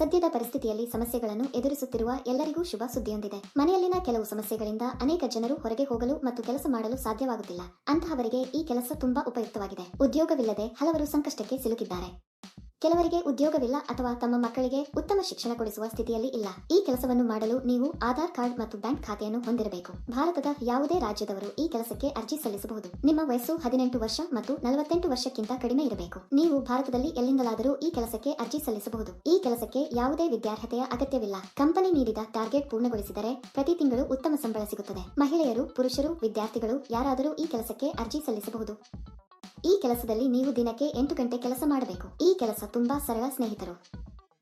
ಸದ್ಯದ ಪರಿಸ್ಥಿತಿಯಲ್ಲಿ ಸಮಸ್ಯೆಗಳನ್ನು ಎದುರಿಸುತ್ತಿರುವ ಎಲ್ಲರಿಗೂ ಶುಭ ಸುದ್ದಿಯೊಂದಿದೆ. ಮನೆಯಲ್ಲಿನ ಕೆಲವು ಸಮಸ್ಯೆಗಳಿಂದ ಅನೇಕ ಜನರು ಹೊರಗೆ ಹೋಗಲು ಮತ್ತು ಕೆಲಸ ಮಾಡಲು ಸಾಧ್ಯವಾಗುತ್ತಿಲ್ಲ. ಅಂತಹವರಿಗೆ ಈ ಕೆಲಸ ತುಂಬಾ ಉಪಯುಕ್ತವಾಗಿದೆ. ಉದ್ಯೋಗವಿಲ್ಲದೆ ಹಲವರು ಸಂಕಷ್ಟಕ್ಕೆ ಸಿಲುಕಿದ್ದಾರೆ. ಕೆಲವರಿಗೆ ಉದ್ಯೋಗವಿಲ್ಲ ಅಥವಾ ತಮ್ಮ ಮಕ್ಕಳಿಗೆ ಉತ್ತಮ ಶಿಕ್ಷಣ ಕೊಡಿಸುವ ಸ್ಥಿತಿಯಲ್ಲಿ ಇಲ್ಲ. ಈ ಕೆಲಸವನ್ನು ಮಾಡಲು ನೀವು ಆಧಾರ್ ಕಾರ್ಡ್ ಮತ್ತು ಬ್ಯಾಂಕ್ ಖಾತೆಯನ್ನು ಹೊಂದಿರಬೇಕು. ಭಾರತದ ಯಾವುದೇ ರಾಜ್ಯದವರು ಈ ಕೆಲಸಕ್ಕೆ ಅರ್ಜಿ ಸಲ್ಲಿಸಬಹುದು. ನಿಮ್ಮ ವಯಸ್ಸು ಹದಿನೆಂಟು ವರ್ಷ ಮತ್ತು ನಲವತ್ತೆಂಟು ವರ್ಷಕ್ಕಿಂತ ಕಡಿಮೆ ಇರಬೇಕು. ನೀವು ಭಾರತದಲ್ಲಿ ಎಲ್ಲಿಂದಲಾದರೂ ಈ ಕೆಲಸಕ್ಕೆ ಅರ್ಜಿ ಸಲ್ಲಿಸಬಹುದು. ಈ ಕೆಲಸಕ್ಕೆ ಯಾವುದೇ ವಿದ್ಯಾರ್ಹತೆಯ ಅಗತ್ಯವಿಲ್ಲ. ಕಂಪನಿ ನೀಡಿದ ಟಾರ್ಗೆಟ್ ಪೂರ್ಣಗೊಳಿಸಿದರೆ ಪ್ರತಿ ತಿಂಗಳು ಉತ್ತಮ ಸಂಬಳ ಸಿಗುತ್ತದೆ. ಮಹಿಳೆಯರು, ಪುರುಷರು, ವಿದ್ಯಾರ್ಥಿಗಳು ಯಾರಾದರೂ ಈ ಕೆಲಸಕ್ಕೆ ಅರ್ಜಿ ಸಲ್ಲಿಸಬಹುದು. ಈ ಕೆಲಸದಲ್ಲಿ ನೀವು ದಿನಕ್ಕೆ ಎಂಟು ಗಂಟೆ ಕೆಲಸ ಮಾಡಬೇಕು. ಈ ಕೆಲಸ ತುಂಬಾ ಸರಳ ಸ್ನೇಹಿತರು.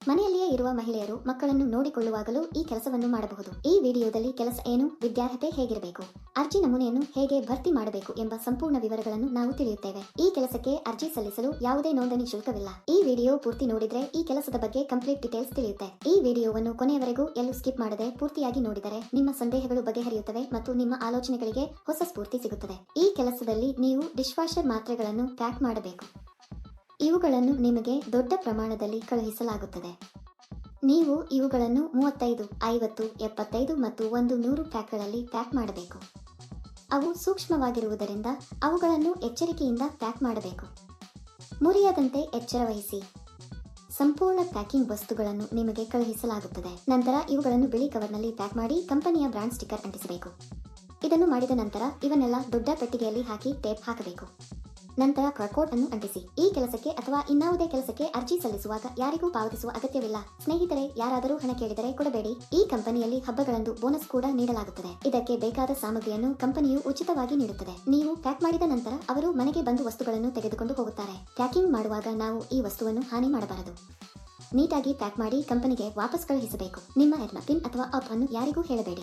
ಮನೆಯಲ್ಲಿಯೇ ಇರುವ ಮಹಿಳೆಯರು ಮಕ್ಕಳನ್ನು ನೋಡಿಕೊಳ್ಳುವಾಗಲೂ ಈ ಕೆಲಸವನ್ನು ಮಾಡಬಹುದು. ಈ ವಿಡಿಯೋದಲ್ಲಿ ಕೆಲಸ ಏನು, ವಿದ್ಯಾರ್ಹತೆ ಹೇಗಿರಬೇಕು, ಅರ್ಜಿ ನಮೂನೆಯನ್ನು ಹೇಗೆ ಭರ್ತಿ ಮಾಡಬೇಕು ಎಂಬ ಸಂಪೂರ್ಣ ವಿವರಗಳನ್ನು ನಾವು ತಿಳಿಯುತ್ತೇವೆ. ಈ ಕೆಲಸಕ್ಕೆ ಅರ್ಜಿ ಸಲ್ಲಿಸಲು ಯಾವುದೇ ನೋಂದಣಿ ಶುಲ್ಕವಿಲ್ಲ. ಈ ವಿಡಿಯೋ ಪೂರ್ತಿ ನೋಡಿದ್ರೆ ಈ ಕೆಲಸದ ಬಗ್ಗೆ ಕಂಪ್ಲೀಟ್ ಡೀಟೇಲ್ಸ್ ತಿಳಿಯುತ್ತೆ. ಈ ವಿಡಿಯೋವನ್ನು ಕೊನೆಯವರೆಗೂ ಎಲ್ಲೂ ಸ್ಕಿಪ್ ಮಾಡದೆ ಪೂರ್ತಿಯಾಗಿ ನೋಡಿದರೆ ನಿಮ್ಮ ಸಂದೇಹಗಳು ಬಗೆಹರಿಯುತ್ತವೆ ಮತ್ತು ನಿಮ್ಮ ಆಲೋಚನೆಗಳಿಗೆ ಹೊಸ ಸ್ಫೂರ್ತಿ ಸಿಗುತ್ತದೆ. ಈ ಕೆಲಸದಲ್ಲಿ ನೀವು ಡಿಶ್ ವಾಷರ್ ಮಾತ್ರೆಗಳನ್ನು ಪ್ಯಾಕ್ ಮಾಡಬೇಕು. ಇವುಗಳನ್ನು ನಿಮಗೆ ದೊಡ್ಡ ಪ್ರಮಾಣದಲ್ಲಿ ಕಳುಹಿಸಲಾಗುತ್ತದೆ. ನೀವು ಇವುಗಳನ್ನು ಮೂವತ್ತೈದು, ಐವತ್ತು, ಎಪ್ಪತ್ತೈದು ಮತ್ತು ಒಂದು ನೂರು ಪ್ಯಾಕ್ಗಳಲ್ಲಿ ಪ್ಯಾಕ್ ಮಾಡಬೇಕು. ಅವು ಸೂಕ್ಷ್ಮವಾಗಿರುವುದರಿಂದ ಅವುಗಳನ್ನು ಎಚ್ಚರಿಕೆಯಿಂದ ಪ್ಯಾಕ್ ಮಾಡಬೇಕು. ಮುರಿಯದಂತೆ ಎಚ್ಚರ ವಹಿಸಿ. ಸಂಪೂರ್ಣ ಪ್ಯಾಕಿಂಗ್ ವಸ್ತುಗಳನ್ನು ನಿಮಗೆ ಕಳುಹಿಸಲಾಗುತ್ತದೆ. ನಂತರ ಇವುಗಳನ್ನು ಬಿಳಿ ಕವರ್ನಲ್ಲಿ ಪ್ಯಾಕ್ ಮಾಡಿ ಕಂಪನಿಯ ಬ್ರಾಂಡ್ ಸ್ಟಿಕ್ಕರ್ ಅಂಟಿಸಬೇಕು. ಇದನ್ನು ಮಾಡಿದ ನಂತರ ಇವನ್ನೆಲ್ಲ ದೊಡ್ಡ ಪೆಟ್ಟಿಗೆಯಲ್ಲಿ ಹಾಕಿ ಟೇಪ್ ಹಾಕಬೇಕು. ನಂತರ ಕೋಡ್ ಅನ್ನು ಅಂಟಿಸಿ. ಈ ಕೆಲಸಕ್ಕೆ ಅಥವಾ ಇನ್ನಾವುದೇ ಕೆಲಸಕ್ಕೆ ಅರ್ಜಿ ಸಲ್ಲಿಸುವಾಗ ಯಾರಿಗೂ ಪಾವತಿಸುವ ಅಗತ್ಯವಿಲ್ಲ. ಸ್ನೇಹಿತರೆ, ಯಾರಾದರೂ ಹಣ ಕೇಳಿದರೆ ಕೊಡಬೇಡಿ. ಈ ಕಂಪನಿಯಲ್ಲಿ ಹಬ್ಬಗಳಂದು ಬೋನಸ್ ಕೂಡ ನೀಡಲಾಗುತ್ತದೆ. ಇದಕ್ಕೆ ಬೇಕಾದ ಸಾಮಗ್ರಿಯನ್ನು ಕಂಪನಿಯು ಉಚಿತವಾಗಿ ನೀಡುತ್ತದೆ. ನೀವು ಪ್ಯಾಕ್ ಮಾಡಿದ ನಂತರ ಅವರು ಮನೆಗೆ ಬಂದು ವಸ್ತುಗಳನ್ನು ತೆಗೆದುಕೊಂಡು ಹೋಗುತ್ತಾರೆ. ಪ್ಯಾಕಿಂಗ್ ಮಾಡುವಾಗ ನಾವು ಈ ವಸ್ತುವನ್ನು ಹಾನಿ ಮಾಡಬಾರದು. ನೀಟಾಗಿ ಪ್ಯಾಕ್ ಮಾಡಿ ಕಂಪನಿಗೆ ವಾಪಸ್ ಕಳುಹಿಸಬೇಕು. ನಿಮ್ಮ ಹೆಡ್ಮ ಪಿನ್ ಅಥವಾ ಅಪ್ ಅನ್ನು ಯಾರಿಗೂ ಹೇಳಬೇಡಿ.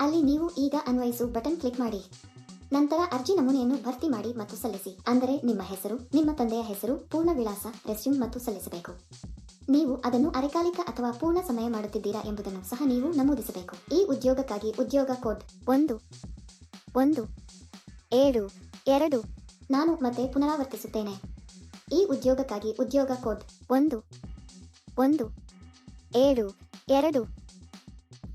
ಅಲ್ಲಿ ನೀವು ಈಗ ಅನ್ವಯಿಸು ಬಟನ್ ಕ್ಲಿಕ್ ಮಾಡಿ. ನಂತರ ಅರ್ಜಿ ನಮೂನೆಯನ್ನು ಭರ್ತಿ ಮಾಡಿ ಮತ್ತು ಸಲ್ಲಿಸಿ. ಅಂದರೆ ನಿಮ್ಮ ಹೆಸರು, ನಿಮ್ಮ ತಂದೆಯ ಹೆಸರು, ಪೂರ್ಣ ವಿಳಾಸ, ರೆಸ್ಯೂಮ್ ಮತ್ತು ಸಲ್ಲಿಸಬೇಕು. ನೀವು ಅದನ್ನು ಅರೆಕಾಲಿಕ ಅಥವಾ ಪೂರ್ಣ ಸಮಯ ಮಾಡುತ್ತಿದ್ದೀರಾ ಎಂಬುದನ್ನು ಸಹ ನೀವು ನಮೂದಿಸಬೇಕು. ಈ ಉದ್ಯೋಗಕ್ಕಾಗಿ ಉದ್ಯೋಗ ಕೋಡ್ ಒಂದು ಒಂದು, ಏಳು, ಎರಡು, ನಾನು ಮತ್ತೆ ಪುನರಾವರ್ತಿಸುತ್ತೇನೆ. ಈ ಉದ್ಯೋಗಕ್ಕಾಗಿ ಉದ್ಯೋಗ ಕೋಡ್ ಒಂದು ಒಂದು, ಏಳು, ಎರಡು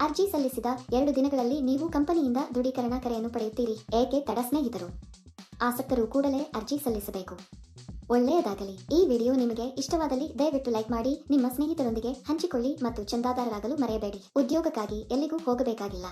ಅರ್ಜಿ ಸಲ್ಲಿಸಿದ ಎರಡು ದಿನಗಳಲ್ಲಿ ನೀವು ಕಂಪನಿಯಿಂದ ದೃಢೀಕರಣ ಕರೆಯನ್ನು ಪಡೆಯುತ್ತೀರಿ, ಏಕೆ ತಡ ಸ್ನೇಹಿತರು? ಆಸಕ್ತರು ಕೂಡಲೇ ಅರ್ಜಿ ಸಲ್ಲಿಸಬೇಕು. ಒಳ್ಳೆಯದಾಗಲಿ. ಈ ವಿಡಿಯೋ ನಿಮಗೆ ಇಷ್ಟವಾದಲ್ಲಿ ದಯವಿಟ್ಟು ಲೈಕ್ ಮಾಡಿ, ನಿಮ್ಮ ಸ್ನೇಹಿತರೊಂದಿಗೆ ಹಂಚಿಕೊಳ್ಳಿ ಮತ್ತು ಚಂದಾದಾರರಾಗಲು ಮರೆಯಬೇಡಿ. ಉದ್ಯೋಗಕ್ಕಾಗಿ ಎಲ್ಲಿಗೂ ಹೋಗಬೇಕಾಗಿಲ್ಲ.